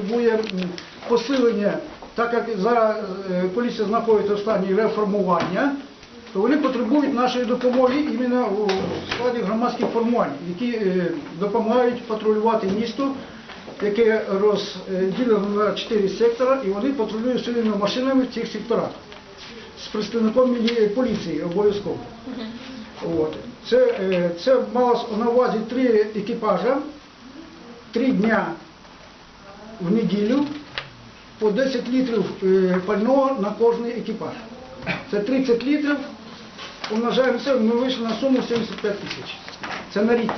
Потребує посилення, так як зараз е, поліція знаходиться в стані реформування, то вони потребують нашої допомоги іменно у складі громадських формувань, які е, допомагають патрулювати місто, яке розділено на чотири сектора, і вони патрулюють своїми машинами в цих секторах. З представником поліції обов'язково. Це, е, це малось на увазі три екіпажа, три дня в неділю по 10 літрів е, пального на кожний екіпаж. Це 30 літрів, умножаємо це, ми вийшли на суму 75 тисяч. Це на рік.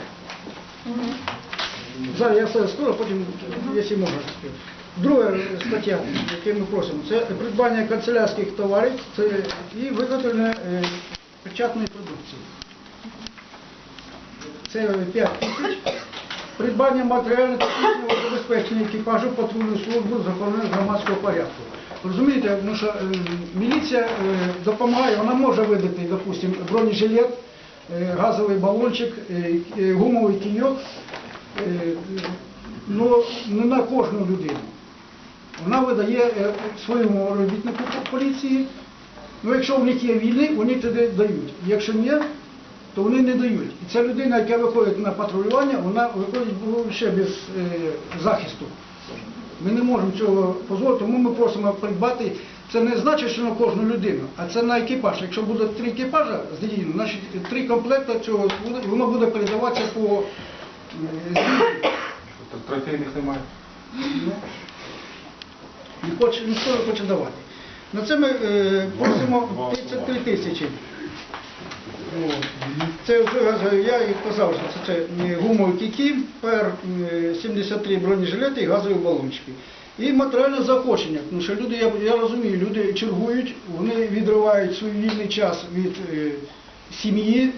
Зараз я все скажу, потім, якщо можна. Друга стаття, яку ми просимо, це придбання канцелярських товарів це і виготовлення е, печатної продукції. Це 5 тисяч. Придбання матеріально-технічного забезпечення екіпажу патрульної служби з охорони громадського порядку. Розумієте, тому що е, міліція е, допомагає, вона може видати, допустимо, бронежилет, е, газовий балончик, гумовий кійок, е, ну не на кожну людину. Вона видає своєму робітнику поліції. Ну, якщо в них є вільний, вони туди дають. Якщо ні, то вони не дають. І ця людина, яка виходить на патрулювання, вона виходить ще без е, захисту. Ми не можемо цього дозволити, тому ми просимо придбати. Це не значить, що на кожну людину, а це на екіпаж. Якщо буде три екіпажа задіяно, значить три комплекти цього воно буде передаватися по е, трофейних немає. Не хоче, ніхто не хоче давати. На це ми е, просимо 33 тисячі. От. Це я і казав, що це, це гумові кіки, пер 73 бронежилети і газові балончики. І матеріальне заохочення, тому що люди, я, розумію, люди чергують, вони відривають свій вільний час від е, сім'ї,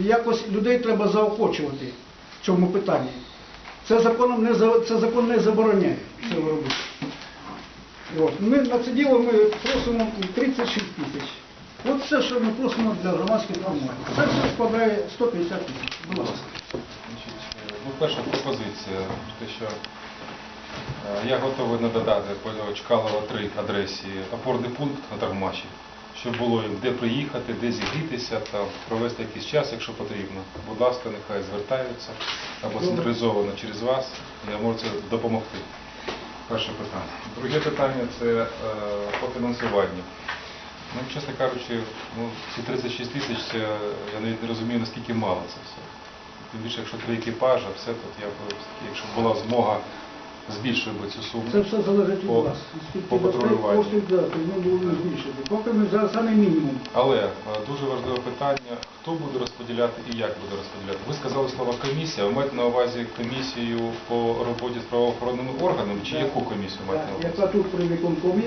якось людей треба заохочувати в цьому питанні. Це це закон не забороняє цього робити. Ми на це діло ми просимо 36 тисяч. От все, що ми просимо для громадських формувань. Це все складає 150 тисяч. Будь ласка. Ну, перша пропозиція, те, що е, я готовий надати по Чкалова 3 адресі опорний пункт на Тармаші, щоб було їм де приїхати, де зігрітися, там, провести якийсь час, якщо потрібно. Будь ласка, нехай звертаються або централізовано через вас, я можу це допомогти. Перше питання. Друге питання це е, по фінансуванню. Ну, чесно кажучи, ну, ці 36 тисяч, я навіть не розумію, наскільки мало це все. Тим більше, якщо три екіпажа, все тут я б, якщо б була змога, збільшив би цю суму. Це все залежить від По- вас. Скільки по патрулюванню. коштів, да, ми будемо збільшити. Поки ми за саме мінімум. Але е, дуже важливе питання, хто буде розподіляти і як буде розподіляти. Ви сказали слово комісія, ви маєте на увазі комісію по роботі з правоохоронними органами чи яку комісію маєте на увазі? Яка тут при виконкомі,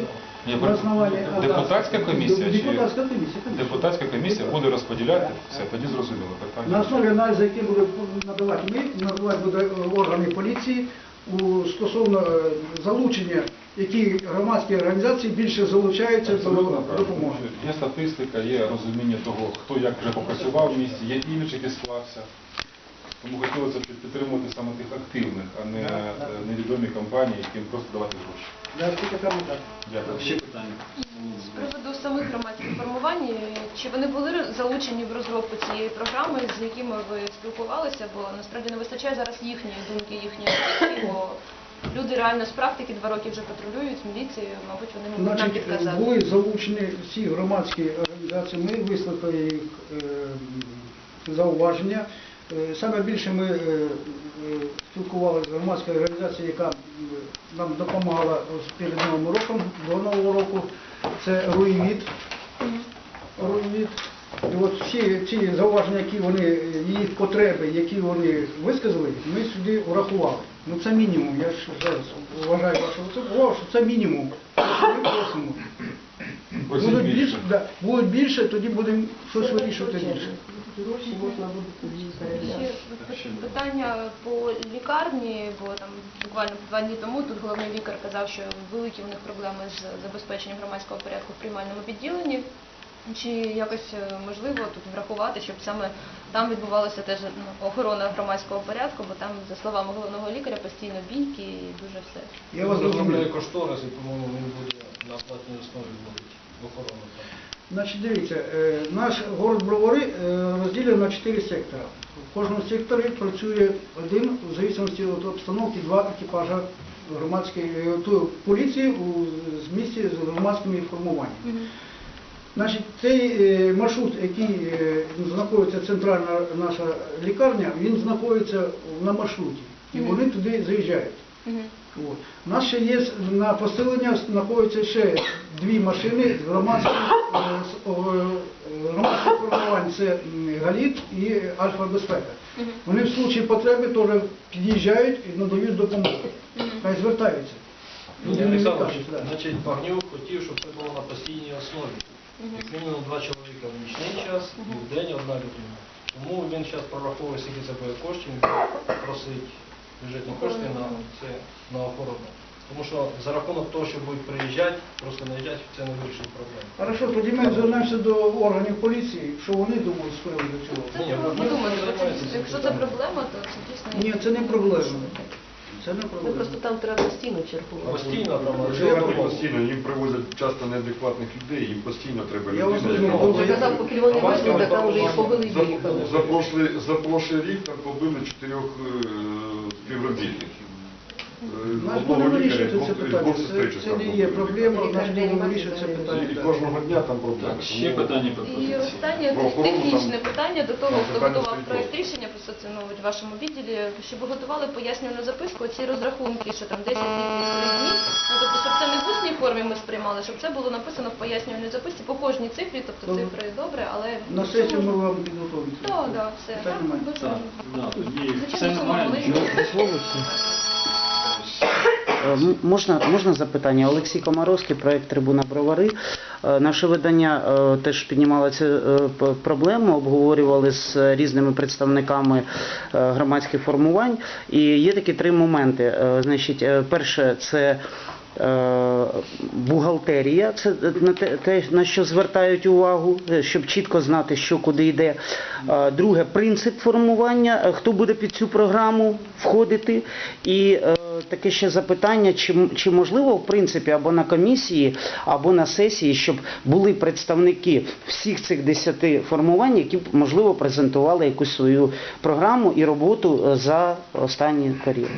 Ні, на основанні... депутатська комісія чи- Депутатська комісія, конечно. Депутатська комісія буде розподіляти, все, тоді зрозуміло На питання. основі аналізу, який буде надавати ми, надавати буде органи поліції у стосовно е, залучення, які громадські організації більше залучаються до допомоги. Є статистика, є розуміння того, хто як вже попрацював в місті, є імідж, який склався. Тому хотілося б підтримувати саме тих активних, а не е, невідомі компанії, яким просто давати гроші. Да, тільки там так. Дякую. Ще питання. З приводу самих громадських формувань, чи вони були залучені в розробку цієї програми, з якими ви спілкувалися, бо насправді не вистачає зараз їхньої думки, їхньої думки, бо люди реально з практики два роки вже патрулюють міліцію, мабуть, вони можуть нам Значить, підказати. були залучені всі громадські організації, ми вислухали їх е, зауваження. Е, Саме більше ми е, е, спілкувалися з громадською організацією, яка нам допомагала перед Новим роком, до Нового року. Це Руївіт. Руївіт. І от всі ці зауваження, які вони, їх потреби, які вони висказали, ми сюди урахували. Ну це мінімум. Я ж зараз вважаю вашу увагу, що це мінімум. Ми просимо. Будуть більше. більше, да, будуть більше, тоді будемо щось вирішувати більше. Ще питання по лікарні, бо там буквально два дні тому тут головний лікар казав, що великі у них проблеми з забезпеченням громадського порядку в приймальному відділенні. Чи якось е, можливо тут врахувати, щоб саме там відбувалася теж ну, охорона громадського порядку, бо там, за словами головного лікаря, постійно бійки і дуже все. Я вас розумію. кошторис і, по-моєму, він буде на платній основі буде охорона. Значить, дивіться, е, наш город Бровари е, розділений на чотири сектора. В кожному секторі працює один, в залежності від обстановки, два екіпажа громадської е, поліції у місті з громадськими формуваннями. Значить, цей маршрут, який знаходиться центральна наша лікарня, він знаходиться на маршруті. І вони туди заїжджають. Мгм. От. У нас ще є на посилення знаходяться ще дві машини з громадських о, е, формувань. Це Галіт і Альфа Безпека. Мгм. Вони в случаї потреби теж під'їжджають і надають допомогу. Мгм. Хай звертаються. Люди не кажуть, да. значить, Багнюк хотів, щоб це було на постійній основі. Як мінімум два чоловіка в нічний час і в день одна людина. Тому він зараз прораховує, скільки це буде коштів, просить бюджетні кошти на це на охорону. Тому що за рахунок того, що будуть приїжджати, просто наїжджати, це не вирішить проблему. Хорошо, тоді ми звернемося до органів поліції, що вони думають з приводу цього. Це Ні, про- подумати, бо це займається дійсно, цим якщо це проблема, то це дійсно Ні, це не проблема. Це не Ну проблема. просто там треба постійно чергувати. Постійно там думаю, постійно, їм привозять часто неадекватних людей, їм постійно треба Я вас людина. розумію. яка- казав, поки вони вийшли, так там вже їх побили і За, виїхали. за, прошлий, за прошлий рік там побили чотирьох е, співробітників. Е, Наш одного буде лікаря і вирішувати це питання. Це, це не є проблема, наш Лікар буде реанімації вирішувати це питання. І кожного дня там проблеми. Так, ще питання І пропозиції. останнє Про охорону технічне там- питання до того, там хто питання готував стоїть проєкт рішення, просто це ну, в вашому відділі, щоб ви готували пояснювальну записку, ці розрахунки, що там 10 днів, 3 дні. Ну тобто, щоб це не в усній формі ми сприймали, щоб це було написано в пояснювальній записці по кожній цифрі, тобто Добре. цифри добре, але На сесію ми вам підготовимо. Так, так, все. Питань немає. Без Так, да, тоді Звичайно, все немає. маленька. Е, Можна, можна запитання? Олексій Комаровський, проект Трибуна Бровари. Е, Наше видання е, теж піднімало цю проблему, обговорювали з різними представниками громадських формувань. І є такі три моменти. Значить, перше це. Бухгалтерія це те, на що звертають увагу, щоб чітко знати, що куди йде. Друге, принцип формування, хто буде під цю програму входити. І таке ще запитання, чи, чи можливо в принципі або на комісії, або на сесії, щоб були представники всіх цих десяти формувань, які б можливо презентували якусь свою програму і роботу е, за останній період.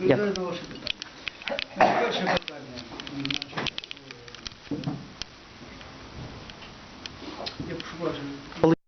Відповідаю